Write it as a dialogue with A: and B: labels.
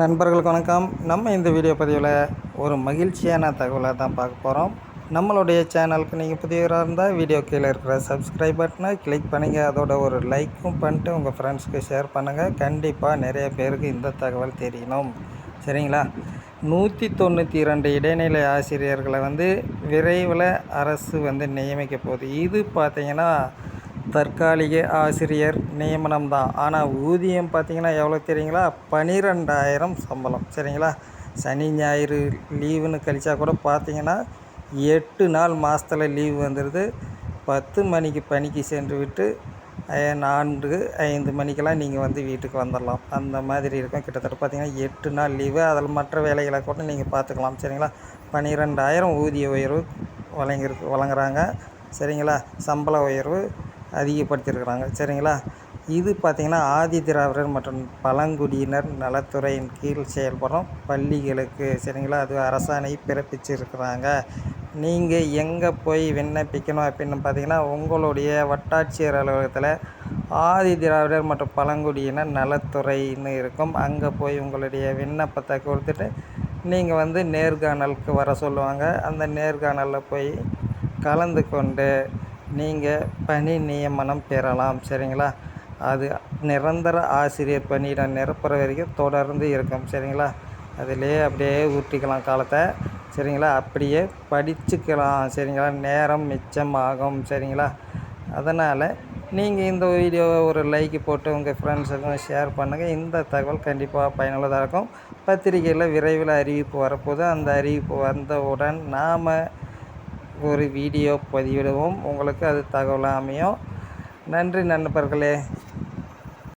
A: நண்பர்களுக்கு வணக்கம். நம்ம இந்த வீடியோ பதிவில் ஒரு மகிழ்ச்சியான தகவலை தான் பார்க்க போகிறோம் நம்மளுடைய சேனலுக்கு நீங்கள் புதியவராக இருந்தால் வீடியோ கீழே இருக்கிற சப்ஸ்கிரைப் பட்டனை கிளிக் பண்ணுங்கள் அதோட ஒரு லைக்கும் பண்ணிட்டு உங்கள் ஃப்ரெண்ட்ஸ்க்கு ஷேர் பண்ணுங்கள் கண்டிப்பாக நிறைய பேருக்கு இந்த தகவல் தெரியணும். சரிங்களா? நூற்றி தொண்ணூற்றி ரெண்டு இடைநிலை ஆசிரியர்களை வந்து விரைவில் அரசு வந்து நியமிக்க போகுது. இது பார்த்திங்கன்னா தற்காலிக ஆசிரியர் நியமனம் தான் ஆனால் ஊதியம் பார்த்திங்கன்னா எவ்வளோ தெரியுங்களா? பனிரெண்டாயிரம் சம்பளம். சரிங்களா? சனி ஞாயிறு லீவுன்னு கழிச்சா கூட பார்த்திங்கன்னா எட்டு நாள் மாதத்துல லீவு வந்துடுது பத்து மணிக்கு பணிக்கு சென்று விட்டு நான்கு ஐந்து மணிக்கெல்லாம் நீங்கள் வந்து வீட்டுக்கு வந்துடலாம் அந்த மாதிரி இருக்கும். கிட்டத்தட்ட பார்த்திங்கன்னா எட்டு நாள் லீவு. அதில் மற்ற வேலைகளை கூட நீங்கள் பார்த்துக்கலாம் சரிங்களா? பன்னிரெண்டாயிரம் ஊதிய உயர்வு வழங்கியிருக்கு வழங்குறாங்க. சரிங்களா? சம்பள உயர்வு அதிகப்படுத்தியிருக்கிறாங்க. சரிங்களா? இது பார்த்திங்கன்னா ஆதி திராவிடர் மற்றும் பழங்குடியினர் நலத்துறையின் கீழ் செயல்படும் பள்ளிகளுக்கு சரிங்களா? அது அரசாணை பிறப்பிச்சிருக்கிறாங்க. நீங்கள் எங்கே போய் விண்ணப்பிக்கணும் அப்படின்னு பார்த்தீங்கன்னா உங்களுடைய வட்டாட்சியர் அலுவலகத்தில் ஆதி திராவிடர் மற்றும் பழங்குடியினர் நலத்துறைன்னு இருக்கும். அங்கே போய் உங்களுடைய விண்ணப்பத்தை கொடுத்துட்டு நீங்கள் வந்து நேர்காணலுக்கு வர சொல்லுவாங்க. அந்த நேர்காணலில் போய் கலந்து கொண்டு நீங்கள் பணி நியமனம் பெறலாம் சரிங்களா? அது நிரந்தர ஆசிரியர் பணியிடம் நிரப்புற வரைக்கும் தொடர்ந்து இருக்கும் சரிங்களா? அதிலே அப்படியே ஊற்றிக்கலாம் காலத்தை சரிங்களா? அப்படியே படிச்சுக்கலாம் சரிங்களா? நேரம் மிச்சமாகும் சரிங்களா? அதனால் நீங்கள் இந்த வீடியோவை ஒரு லைக் போட்டு உங்கள் ஃப்ரெண்ட்ஸுக்கும் ஷேர் பண்ணுங்கள் இந்த தகவல் கண்டிப்பாக பயனுள்ளதாக இருக்கும். பத்திரிகையில் விரைவில் அறிவிப்பு வரப்போது அந்த அறிவிப்பு வந்தவுடன் நாம் ஒரு வீடியோ பதிவிடுவோம். உங்களுக்கு அது தகவலாக அமையும் நன்றி நண்பர்களே.